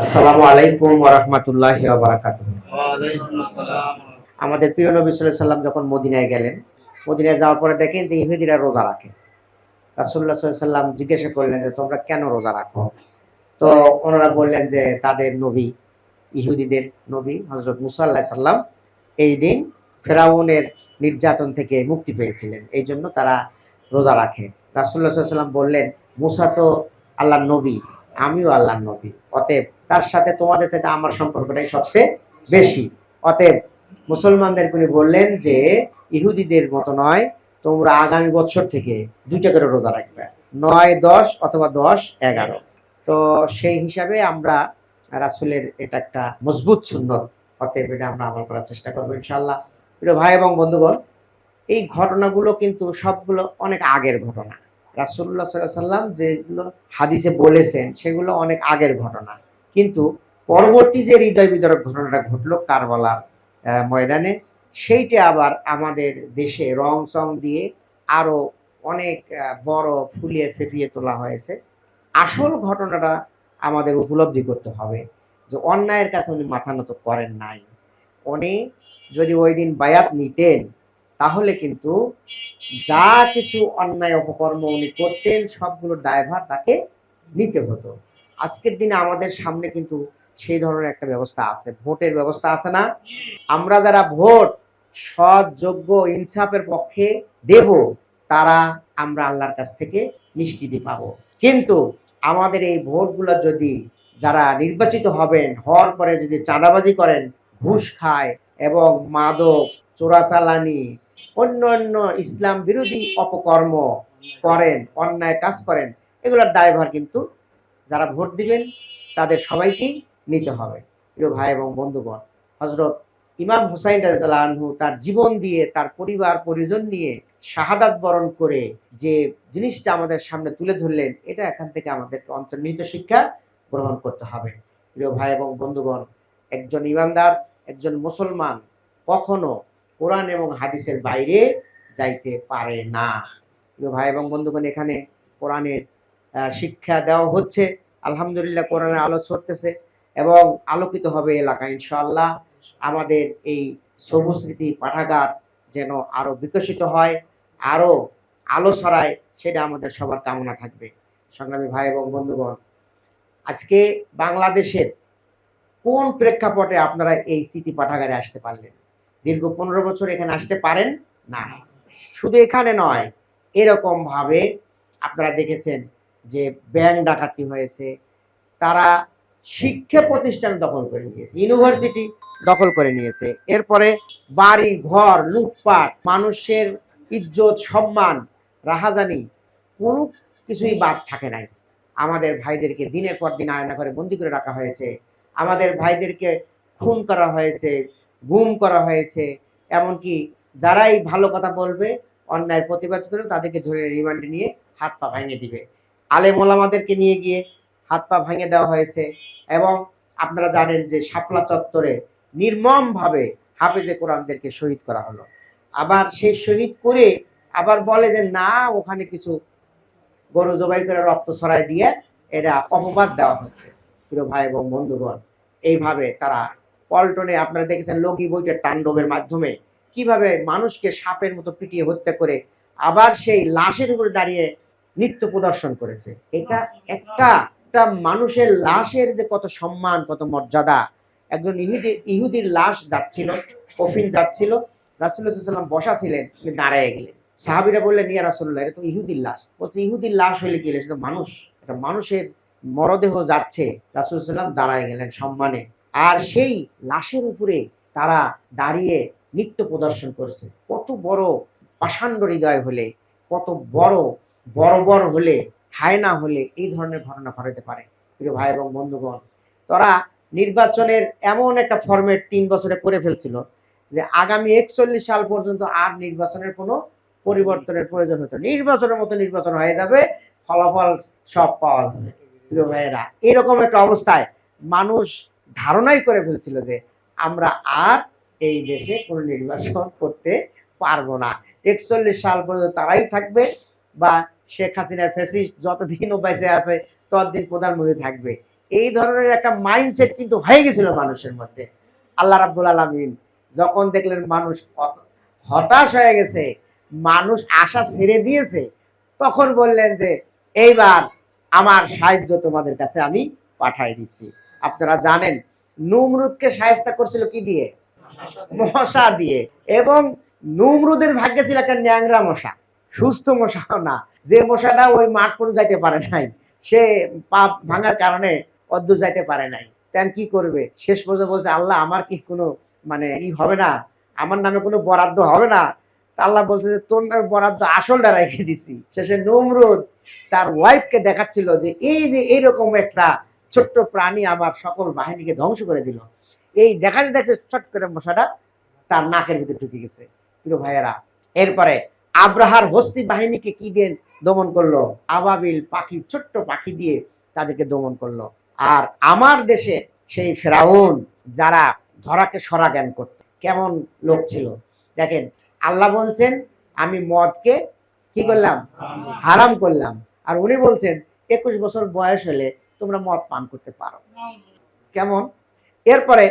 আসসালামু আলাইকুম ওরহমতুল্লাহ বারাকাত আমাদের প্রিয় নবী সাল্লাহ সাল্লাম যখন মদিনায় গেলেন, মদিনায় যাওয়ার পরে দেখেন যে ইহুদিরা রোজা রাখে। রাসুল্লাহ সাল্লাম জিজ্ঞাসা করলেন যে, তোমরা কেন রোজা রাখো? তো ওনারা বললেন যে, তাদের নবী, ইহুদিদের নবী হজরত মুসাল্লাহ সাল্লাম এই দিন ফেরাউনের নির্যাতন থেকে মুক্তি পেয়েছিলেন। এই জন্য তারা রোজা রাখে। রাসুল্লাহ সাল্লাম বললেন, মুসা তো আল্লাহর নবী। আমিও আল্লাহর নবী। অতএব তার সাথে তোমাদের সাথে আমার সম্পর্কটাই সবচেয়ে বেশি। অতএব মুসলমানদের উনি বললেন যে, ইহুদিদের মতো নয়, তোমরা আগামী বছর থেকে দুইটা করে রোজা রাখবে। নয়, দশ অথবা দশ, এগারো। তো সেই হিসাবে আমরা রাসুলের এটা একটা মজবুত সুন্নত। অতএব এটা আমরা আমল করার চেষ্টা করব ইনশাল্লাহ প্রিয় ভাই এবং বন্ধুগণ, এই ঘটনাগুলো কিন্তু সবগুলো অনেক আগের ঘটনা। রাসুল্লাহ সাল্লাম যেগুলো হাদিসে বলেছেন, সেগুলো অনেক আগের ঘটনা। কিন্তু পরবর্তী যে হৃদয় বিতরক ঘটনাটা ঘটলো কারবালার ময়দানে, সেইটা আবার আমাদের দেশে রং সং দিয়ে আরও অনেক বড় ফুলিয়ে ফেপিয়ে তোলা হয়েছে। আসল ঘটনাটা আমাদের উপলব্ধি করতে হবে যে অন্যায়ের কাছে উনি মাথা নত করেন নাই। উনি যদি ওই দিন বায়াত নিতেন তাহলে কিন্তু যা কিছু অন্যায় অপকর্ম উনি করতেন সবগুলোর দায়ভার তাকে নিতে হতো। আজকের দিনে আমাদের সামনে কিন্তু সেই ধরনের একটা ব্যবস্থা আছে। ভোটের ব্যবস্থা আছে না? আমরা যারা ভোট, সৎ, যোগ্য, ইনসাফের পক্ষে দেব, তারা আমরা আল্লাহর কাছ থেকে নিষ্কৃতি পাবো। কিন্তু আমাদের এই ভোটগুলো যদি যারা নির্বাচিত হবেন, হওয়ার পরে যদি চাঁদাবাজি করেন, ঘুষ খায় এবং মাদক, চোরাচালানি অন্য অন্য ইসলাম বিরোধী অপকর্ম করেন, অন্যায় কাজ করেন, এগুলোর দায়ভার কিন্তু যারা ভোট দিবেন, তাদের সবাইকেই নিতে হবে। প্রিয় ভাই এবং বন্ধুগণ হজরত ইমাম হুসাইন আনহু তার জীবন দিয়ে, তার পরিবার, পরিজন নিয়ে শাহাদাত বরণ করে যে জিনিসটা আমাদের সামনে তুলে ধরলেন, এটা এখান থেকে আমাদেরকে অন্তর্নিহিত শিক্ষা গ্রহণ করতে হবে। প্রিয় ভাই এবং বন্ধুগণ, একজন ইমানদার, একজন মুসলমান কখনো কোরআন এবং হাদিসের বাইরে যাইতে পারে না। ভাই এবং বন্ধুগণ, এখানে কোরআনের শিক্ষা দেওয়া হচ্ছে। আলহামদুলিল্লাহ কোরআনের আলো ছড়তেছে এবং আলোকিত হবে এলাকা ইনশাল্লাহ আমাদের এই সবুজ স্মৃতি পাঠাগার যেন আরও বিকশিত হয়, আরও আলো ছড়ায়, সেটা আমাদের সবার কামনা থাকবে। সংগ্রামী ভাই এবং বন্ধুগণ, আজকে বাংলাদেশের কোন প্রেক্ষাপটে আপনারা এই স্মৃতি পাঠাগারে আসতে পারলেন? দীর্ঘ পনেরো বছর এখানে আসতে পারেন না। শুধু এখানে নয়, এরকম ভাবে আপনারা দেখেছেন যে ব্যাংক ডাকাতি হয়েছে, তারা শিক্ষা প্রতিষ্ঠান দখল করে নিয়েছে, ইউনিভার্সিটি দখল করে নিয়েছে। এরপরে বাড়ি, ঘর, লুটপাট, মানুষের ইজ্জত, সম্মান, রাহাজানি, কোনো কিছুই বাদ থাকে নাই। আমাদের ভাইদেরকে দিনের পর দিন আয়না করে বন্দি করে রাখা হয়েছে। আমাদের ভাইদেরকে খুন করা হয়েছে। গুম করা হয়েছে। এমনকি যারাই ভালো কথা বলবে অন্যায় প্রতিবাদ করে তাদেরকে ধরে রিমান্ডে নিয়ে হাত পা ভেঙে দিবে। আলেম ওলামাদেরকে নিয়ে গিয়ে হাত পা ভেঙে দেওয়া হয়েছে এবং আপনারা জানেন যে শাপলা চত্বরে নির্মমভাবে হাফেজে কোরআনদেরকে শহীদ করা হলো। আবার সেই শহীদ করে আবার বলে যে, না, ওখানে কিছু গরু জবাই করে রক্ত ছড়াই দিয়ে এটা অপবাদ দেওয়া হচ্ছে। প্রিয় ভাই এবং বন্ধুগণ, এইভাবে তারা পল্টনে আপনারা দেখেছেন লগি বইটার তাণ্ডবের মাধ্যমে কীভাবে মানুষকে সাপের মতো পিটিয়ে হত্যা করে আবার সেই লাশের উপরে দাঁড়িয়ে নৃত্য প্রদর্শন করেছে। এটা একটা একটা মানুষের লাশের যে কত সম্মান, কত মর্যাদা। একজন ইহুদি, ইহুদির লাশ যাচ্ছিল, কফিন যাচ্ছিল রাসুল্লাহাম বসা ছিলেন, তিনি দাঁড়ায় গেলেন। সাহাবিরা বললেন, ইয়া রাসুল্লাহ এটা তো ইহুদির লাশ। বলছে, ইহুদির লাশ হলে কি সেটা মানুষ। এটা মানুষের মরদেহ যাচ্ছে রাসুলসাল্লাম দাঁড়ায় গেলেন সম্মানে। আর সেই লাশের উপরে তারা দাঁড়িয়ে নৃত্য প্রদর্শন করেছে। কত বড় পাষাণ্ড হৃদয় হলে, কত বড় বড় হলে, হায়না হলে এই ধরনের ঘটনা ঘটাতে পারে। প্রিয় ভাই এবং বন্ধুগণ, তারা নির্বাচনের এমন একটা ফরম্যাট তিন বছরে করে ফেলছিল যে আগামী একচল্লিশ সাল পর্যন্ত আর নির্বাচনের কোনো পরিবর্তনের প্রয়োজন হতো। নির্বাচনের মতো নির্বাচন হয়ে যাবে, ফলাফল সব পাওয়া যাবে। প্রিয় ভাইয়েরা, এরকম একটা অবস্থায় মানুষ ধারণাই করে ফেলছিল যে আমরা আর এই দেশে কোনো নির্বাচন করতে পারব না। একচল্লিশ সাল পর্যন্ত তারাই থাকবে বা শেখ হাসিনার ফেসিস্ট যতদিনও বেঁচে আছে ততদিন প্রধানমন্ত্রী থাকবে। এই ধরনের একটা মাইন্ডসেট কিন্তু হয়ে গেছিল মানুষের মধ্যে। আল্লাহ রাব্বুল আলামিন যখন দেখলেন মানুষ হতাশ হয়ে গেছে, মানুষ আশা ছেড়ে দিয়েছে, তখন বললেন যে, এইবার আমার সাহায্য তোমাদের কাছে আমি পাঠাই দিচ্ছি। আপনারা জানেন, নুমরুদকে সাহায্য করছিল কি দিয়ে? মশা দিয়ে। এবং নুমরুদের ভাগ্যে ছিল একটা ন্যাংরা মশা। সুস্থ মশাও না। যে মশাটা ওই মাঠ পর্যন্ত যাইতে পারে নাই। সে পাপ ভাঙার কারণে অদ্দূর যাইতে পারে নাই। তেন কি করবে? শেষ পর্যন্ত বলছে, আল্লাহ, আমার কি কোনো মানে ই হবে না? আমার নামে কোনো বরাদ্দ হবে না? আল্লাহ বলছে যে, তোর নামে বরাদ্দ আসলটা রেখে দিছি। শেষে নমরুদ তার ওয়াইফকে দেখাচ্ছিল যে, এই যে এইরকম একটা ছোট্ট প্রাণী আমার সকল বাহিনীকে ধ্বংস করে দিল। এই দেখাতে দেখতে চট করে মশাটা তার নাকের ভিতরে ঢুকে গেছে। প্রিয় ভাইয়েরা এরপরে আব্রাহার হস্তি বাহিনীকে কি দিয়ে দমন করল? আবাবিল পাখি ছোট্ট পাখি দিয়ে তাদেরকে দমন করল। আর আমার দেশে সেই ফেরাউন যারা ধরাকে সরা জ্ঞান করত কেমন লোক ছিল? দেখেন আল্লাহ বলছেন আমি মদকে কি করলাম। হারাম করলাম। আর উনি বলছেন একুশ বছর বয়স হলে তোমরা মদ পান করতে পারো। কেমন? এরপরে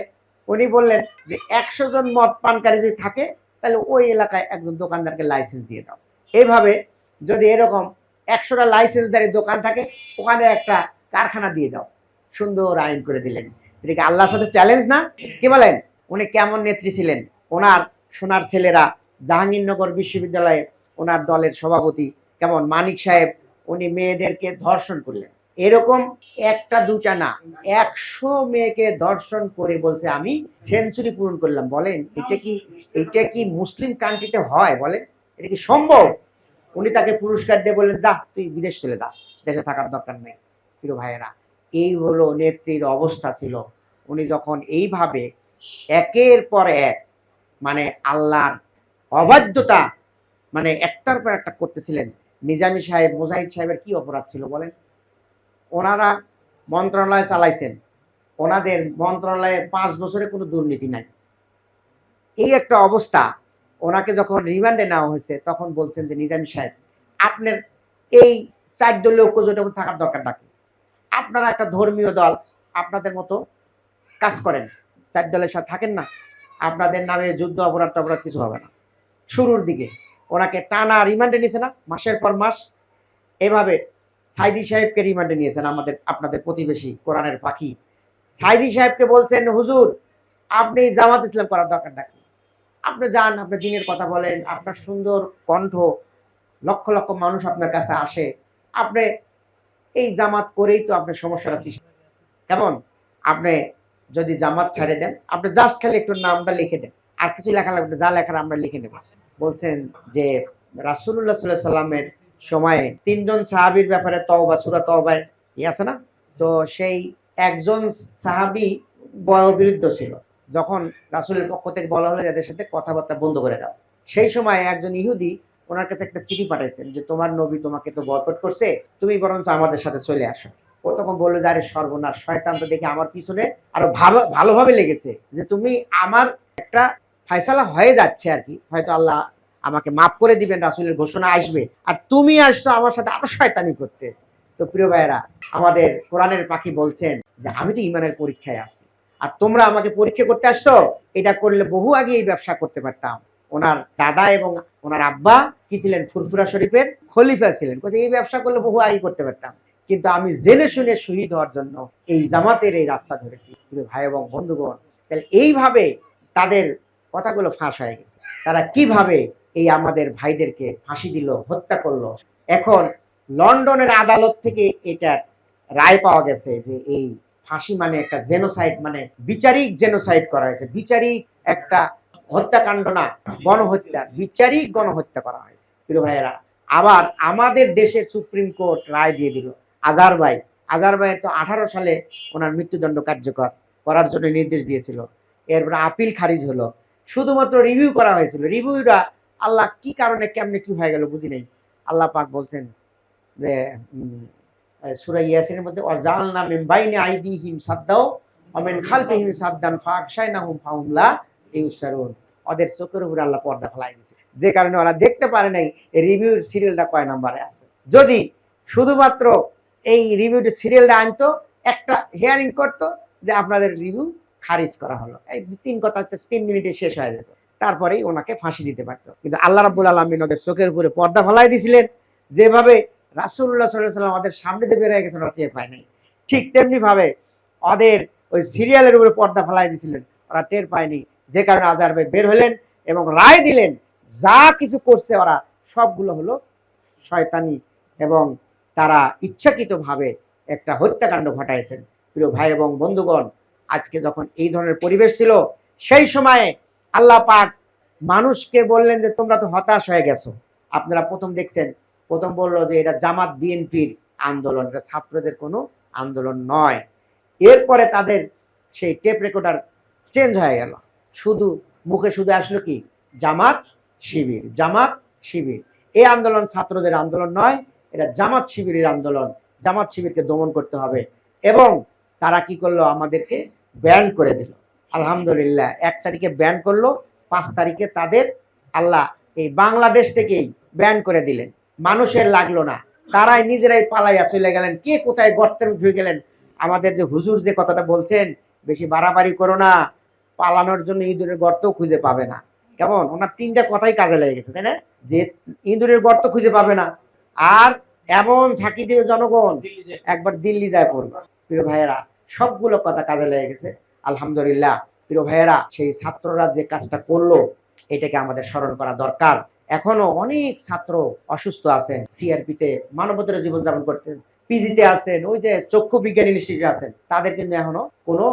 উনি বললেন যে একশো জন মদ পানকারী যদি থাকে তাহলে ওই এলাকায় একজন দোকানদারকে লাইসেন্স দিয়ে দাও। এইভাবে যদি এরকম একশোটা লাইসেন্সদারি দোকান থাকে ওখানে একটা কারখানা দিয়ে দাও। সুন্দর আইন করে দিলেন। এটা কি আল্লাহর সাথে চ্যালেঞ্জ না? কি বলেন? উনি কেমন নেত্রী ছিলেন? ওনার সোনার ছেলেরা জাহাঙ্গীরনগর বিশ্ববিদ্যালয়ে ওনার দলের সভাপতি কেমন? মানিক সাহেব উনি মেয়েদেরকে ধর্ষণ করলেন। এরকম একটা, দুটা না, একশো মেয়েকে দর্শন করে বলছে আমি, সেঞ্চুরি পূরণ করলাম। বলেন, এটা কি এটা কি মুসলিম কান্ট্রিতে হয়? বলেন, এটা কি সম্ভব? উনি তাকে পুরস্কার দিয়ে বললেন দা তুই বিদেশ চলে দা দেশে থাকার দরকার নেই, প্রিয় ভাইয়েরা। এই হলো নেত্রীর অবস্থা ছিল। উনি যখন এইভাবে একের পর এক মানে আল্লাহর অবাধ্যতা মানে একটার পর একটা করতেছিলেন, নিজামী সাহেব, মুজাহিদ সাহেবের কি অপরাধ ছিল বলেন? ওনারা মন্ত্রণালয় চালাইছেন। ওনাদের মন্ত্রণালয়ে পাঁচ বছরে কোনো দুর্নীতি নাই। এই একটা অবস্থা, ওনাকে যখন রিমান্ডে নেওয়া হয়েছে, তখন বলছেন যে, নিজামী সাহেব, আপনার এই চার দলীয় ঐক্যজোটের মধ্যে থাকার দরকার নাকি? আপনারা একটা ধর্মীয় দল, আপনাদের মতো কাজ করেন। চার দলের সাথে থাকেন না। আপনাদের নামে যুদ্ধ, অপরাধ, টপরাধ কিছু হবে না। শুরুর দিকে ওনাকে টানা রিমান্ডে নিয়েছে না, মাসের পর মাস। এভাবে সাইদি সাহেবকে রিমান্ডে নিয়েছেন আমাদের, আপনাদের প্রতিবেশী কোরআনের পাখি। সাইদি সাহেবকে বলছেন, হুজুর, আপনি জামাত ইসলাম করার দরকার নাকি? আপনি যান, আপনি দিনের কথা বলেন, আপনার সুন্দর কণ্ঠ, লক্ষ লক্ষ মানুষ আপনার কাছে আসে। আপনি এই জামাত করেই তো আপনার সমস্যাটা সৃষ্টি কেমন? আপনি যদি জামাত ছেড়ে দেন, আপনি জাস্ট খালি একটু নামটা লিখে দেন। আর কিছু লেখা লাগবে যা লেখার আমরা লিখে নেব। বলছেন যে রাসুল্লাহ সাল্লাহ সাল্লামের সময়ে তিনজন সাহাবির ব্যাপারে তওবা, সুরা তওবায় ই আছে না? তো সেই একজন সাহাবি বয়োবিরুদ্ধ ছিল। যখন রাসুলের পক্ষ থেকে বলা হলো যাদের সাথে কথাবার্তা বন্ধ করে দাও। সেই সময় একজন ইহুদি ওনার কাছে একটা চিঠি পাঠাইছেন যে, তোমার নবী তোমাকে তো বয়কট করছে, তুমি বরঞ্চ আমাদের সাথে চলে আসো। ও তখন বলল যে, আরে সর্বনাশ, শয়তান তো দেখে আমার পিছনে আরও ভালো, ভালোভাবে লেগেছে যে, তুমি আমার একটা ফায়সালা হয়ে যাচ্ছে আর কি। হয়তো আল্লাহ আমাকে মাফ করে দিবেন, রাসুলের ঘোষণা আসবে। আর তুমি আসছো আমার সাথে আরও শয়তানি করতে। তো প্রিয় ভাইয়েরা, আমাদের কোরআনের পাখি বলছেন যে, আমি তো ইমানের পরীক্ষায় আছি। আর তোমরা আমাকে পরীক্ষা করতে আসছো, এটা করলে বহু আগে এই ব্যবসা করতে পারতাম। ওনার দাদা এবং ওনার আব্বা কি ছিলেন? ফুরফুরা শরীফের খলিফা ছিলেন। এই ব্যবসা করলে বহু আগে করতে পারতাম। কিন্তু আমি জেনে শুনে শহীদ হওয়ার জন্য এই জামাতের এই রাস্তা ধরেছি। ভাই এবং বন্ধুগণ, তাহলে এইভাবে তাদের কথাগুলো ফাঁস হয়ে গেছে। তারা কীভাবে এই আমাদের ভাইদেরকে ফাঁসি দিল, হত্যা করল। এখন লন্ডনের আদালত থেকে এটা রায় পাওয়া গেছে যে এই ফাঁসি মানে একটা জেনোসাইড মানে বিচারিক জেনোসাইড করা হয়েছে। বিচারিক একটা হত্যাকাণ্ড না, গণহত্যা, বিচারিক গণহত্যা করা হয়েছে। প্রিয় ভাইয়েরা, আবার আমাদের দেশের সুপ্রিম কোর্ট রায় দিয়ে দিল। আজার ভাই, আজার ভাইয়ের তো আঠারো সালে ওনার মৃত্যুদণ্ড কার্যকর করার জন্য নির্দেশ দিয়েছিল। এরপরে আপিল খারিজ হলো। শুধুমাত্র রিভিউ করা হয়েছিল। রিভিউটা আল্লাহ কি কারণে কেমনে কি হয়ে গেল বুঝি নেই। আল্লাহ পাক বলছেন যে সুরা ইয়াসিনের মধ্যে অজালনা মিন বাইনি আইদিহিম সাদ্দাও অমিন খালফিহিম সাদ্দান ফাকশাইনাহুম ফাহুম লা ইউসারুন ওদের চোখের উপরে আল্লাহ পর্দা ফেলাই দিয়েছে যে কারণে ওরা দেখতে পারে নাই রিভিউ সিরিয়ালটা কয় নম্বরে আছে। যদি শুধুমাত্র এই রিভিউর সিরিয়ালটা আনতো, একটা হেয়ারিং করতো, যে আপনাদের রিভিউ খারিজ করা হলো। এই তিন কথা তিন মিনিটে শেষ হয়ে যেত তারপরেই ওনাকে ফাঁসি দিতে পারতো। কিন্তু আল্লাহ রাব্বুল আলমিন ওদের চোখের উপরে পর্দা ফেলাই দিয়েছিলেন যেভাবে রাসুল্লাহ সাল্লাহ সাল্লাম ওদের সামনে দিয়ে বেরিয়ে গেছেন, ওরা টের পায় নাই। ঠিক তেমনি ভাবে ওদের ওই সিরিয়ালের উপরে পর্দা ফেলাই দিয়েছিলেন ওরা টের পায়নি। যে কারণে আজার ভাই বের হলেন এবং রায় দিলেন, যা কিছু করছে ওরা, সবগুলো হলো শয়তানি এবং তারা ইচ্ছাকৃতভাবে একটা হত্যাকাণ্ড ঘটাইছেন। প্রিয় ভাই এবং বন্ধুগণ, আজকে যখন এই ধরনের পরিবেশ ছিল, সেই সময়ে আল্লাহ পাক মানুষকে বললেন যে, তোমরা তো হতাশ হয়ে গেছো। আপনারা প্রথম দেখছেন, প্রথম বলল যে, এটা জামাত বিএনপির আন্দোলন, এটা ছাত্রদের কোনো আন্দোলন নয়। এরপরে তাদের সেই টেপ রেকর্ডার চেঞ্জ হয়ে গেল। শুধু মুখে শুধু আসলো কি? জামাত শিবির জামাত শিবির। এই আন্দোলন ছাত্রদের আন্দোলন নয়, এটা জামাত শিবিরের আন্দোলন। জামাত শিবিরকে দমন করতে হবে এবং তারা কি করল? আমাদেরকে ব্যান করে দিল। আলহামদুলিল্লাহ এক তারিখে ব্যান করল পাঁচ তারিখে তাদের আল্লাহ এই বাংলাদেশ থেকেই ব্যান করে দিলেন। মানুষের লাগল না। তারাই নিজেরাই পালাইয়া চলে গেলেন। কে কোথায় গর্তের ঢুকে গেলেন? আমাদের যে হুজুর যে কথাটা বলছেন বেশি বাড়াবাড়ি করো না পালানোর জন্য ইঁদুরের গর্তও খুঁজে পাবে না। কেমন? ওনার তিনটা কথাই কাজে লেগে গেছে তাই না? যে ইঁদুরের গর্ত খুঁজে পাবে না। আর এমন ঝাঁকি দিবে জনগণ একবার দিল্লি যায় পড়বে। প্রিয় ভাইয়েরা সবগুলো কথা কাজে লেগে গেছে। আলহামদুলিল্লাহ। প্রিয় ভাইয়েরা, সেই ছাত্ররা যে কাজটা করল, এটাকে আমাদের স্মরণ করা দরকার। এখনও অনেক ছাত্র অসুস্থ আছেন, সিআরপিতে, মানবতার জীবনযাপন করতেন পিজিতে আছেন, ওই যে চক্ষু বিজ্ঞান ইনস্টিটিউটে আছেন। তাদের কিন্তু এখনও কোনো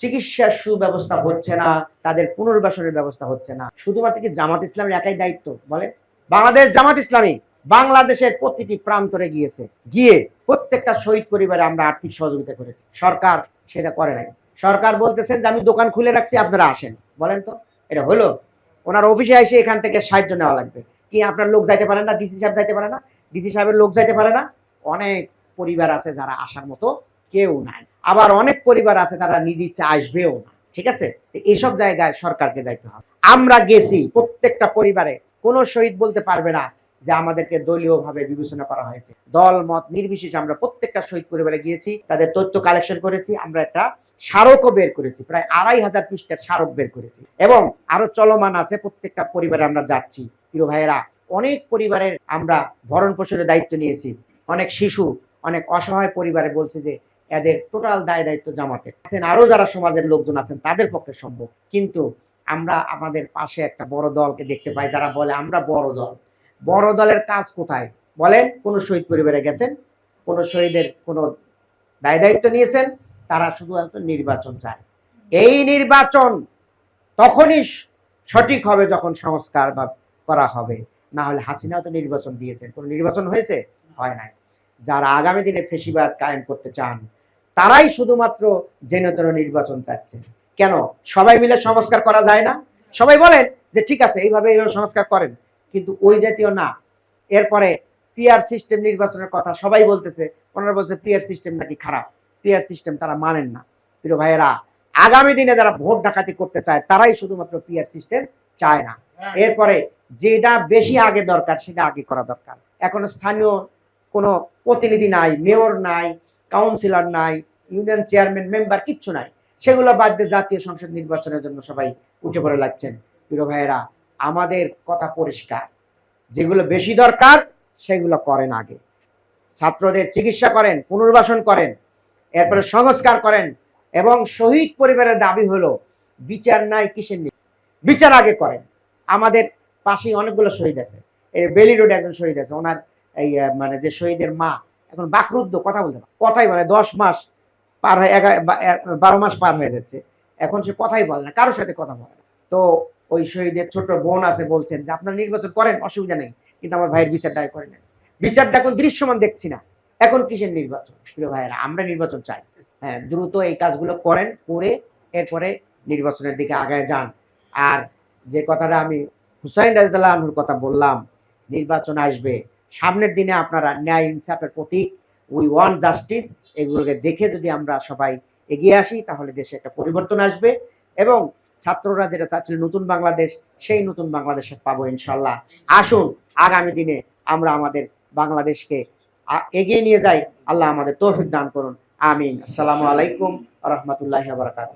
চিকিৎসার সুব্যবস্থা হচ্ছে না, তাদের পুনর্বাসনের ব্যবস্থা হচ্ছে না। শুধুমাত্র কি জামাত ইসলামের একাই দায়িত্ব? বলে বাংলাদেশ জামাত ইসলামী বাংলাদেশের প্রতিটি প্রান্তরে গিয়েছে। গিয়ে প্রত্যেকটা শহীদ পরিবারে আমরা আর্থিক সহযোগিতা করেছি। সরকার সেটা করে নাই। সরকার বলতেছেন যে, আমি দোকান খুলে রাখছি, আপনারা আসেন। বলেন তো, এটা হলো? ওনার অফিসে এসে এখান থেকে সাহায্য নেওয়া লাগবে। কি আপনার লোক যাইতে পারে না? ডিসি সাহেব যাইতে পারে না? ডিসি সাহেবের লোক যাইতে পারে না? অনেক পরিবার আছে যারা আসার মতো কেউ নাই। আবার অনেক পরিবার আছে তারা নিজ ইচ্ছা আসবেও না। ঠিক আছে? তো এইসব জায়গায় সরকারকে যাইতে হবে। আমরা গেছি, প্রত্যেকটা পরিবারে। কোনো শহীদ বলতে পারবে না যে, আমাদেরকে দলীয় ভাবে বিবেচনা করা হয়েছে। দল, মত নির্বিশেষে আমরা প্রত্যেকটা শহীদ পরিবারে গিয়েছি, তাদের তথ্য কালেকশন করেছি, আমরা একটা স্মারকও বের করেছি, প্রায় আড়াই হাজার পৃষ্ঠার স্মারক বের করেছি। এবং আরও চলমান আছে প্রত্যেকটা পরিবারে আমরা যাচ্ছি। প্রিয় ভাইয়েরা, অনেক পরিবারের আমরা ভরণ পোষণের দায়িত্ব নিয়েছি। অনেক শিশু, অনেক অসহায় পরিবারে বলছে যে, এদের টোটাল দায় দায়িত্ব জামাতের আছেন আরও যারা সমাজের লোকজন আছেন, তাদের পক্ষে সম্ভব। কিন্তু আমরা আমাদের পাশে একটা বড় দলকে দেখতে পাই, যারা বলে, আমরা বড় দল। বড় দলের কাজ কোথায়? বলেন, কোন শহীদ পরিবারে গেছেন? কোন শহীদের কোন দায় দায়িত্ব নিয়েছেন? তারা শুধুমাত্র নির্বাচন চায়। এই নির্বাচন তখনই সঠিক হবে যখন সংস্কার বা করা হবে। না হলে হাসিনাও তো নির্বাচন দিয়েছেন। কোন নির্বাচন হয়েছে? হয় নাই। যারা আগামী দিনে ফেসিবাদ কায়েম করতে চান, তারাই শুধুমাত্র জেনেতর নির্বাচন চাচ্ছেন। কেন? সবাই মিলে সংস্কার করা যায় না? সবাই বলেন যে ঠিক আছে, এইভাবে এইভাবে সংস্কার করেন। কিন্তু ওই জাতীয় না। এরপরে পিয়ার সিস্টেম নির্বাচনের কথা সবাই বলতেছে। ওনারা বলছে পিয়ার সিস্টেম নাকি খারাপ। পিআর সিস্টেম তারা মানেন না। প্রিয় ভাইয়েরা আগামী দিনে যারা ভোট ডাকাতি করতে চায় তারাই শুধুমাত্র পিআর সিস্টেম চায় না। এরপরে যেটা বেশি আগে দরকার সেটা আগে করা দরকার। এখন স্থানীয় কোনো প্রতিনিধি নাই মেয়র নাই কাউন্সিলর নাই ইউনিয়ন চেয়ারম্যান মেম্বার কিচ্ছু নাই। সেগুলো বাদ দিয়ে জাতীয় সংসদ নির্বাচনের জন্য সবাই উঠে পড়ে লাগছেন। প্রিয় ভাইয়েরা আমাদের কথা পরিষ্কার। যেগুলো বেশি দরকার সেগুলো করেন আগে। ছাত্রদের চিকিৎসা করেন পুনর্বাসন করেন। এরপরে সংস্কার করেন এবং শহীদ পরিবারের দাবি হলো, বিচার নাই কিসের নেই বিচার আগে করেন। আমাদের পাশেই অনেকগুলো শহীদ আছে। এই বেলি রোডে একজন শহীদ আছে, ওনার এই মানে যে শহীদের মা, এখন বাকরুদ্ধ, কথা বলতে কথাই বলে, দশ মাস পার হয়ে বারো মাস পার হয়ে যাচ্ছে। এখন সে কথাই বলে না, কারোর সাথে কথা বলে না। তো ওই শহীদের ছোট বোন আছে, বলছেন যে, আপনারা নির্বাচন করেন, অসুবিধা নেই। কিন্তু আমার ভাইয়ের বিচারটা আগে করে নেন বিচারটা এখন দৃশ্যমান দেখছি না। এখন কিসের নির্বাচন? প্রিয় ভাইয়েরা, আমরা নির্বাচন চাই। হ্যাঁ দ্রুত এই কাজগুলো করেন, করে এরপরে নির্বাচনের দিকে আগায় যান। আর যে কথাটা আমি হুসাইন রাজিদাল্লাহ আনহুর কথা বললাম, নির্বাচন আসবে। সামনের দিনে আপনারা ন্যায় ইনসাফের প্রতীক উই ওয়ান জাস্টিস এগুলোকে দেখে যদি আমরা সবাই এগিয়ে আসি, তাহলে দেশে একটা পরিবর্তন আসবে। এবং ছাত্ররা যেটা চাচ্ছিল নতুন বাংলাদেশ, সেই নতুন বাংলাদেশে পাবো ইনশাল্লাহ আসুন, আগামী দিনে আমরা আমাদের বাংলাদেশকে এগিয়ে নিয়ে যাই। আল্লাহ আমাদের তৌফিক দান করুন। আমিন। আসসালামু আলাইকুম রহমতুল্লাহ বারকাত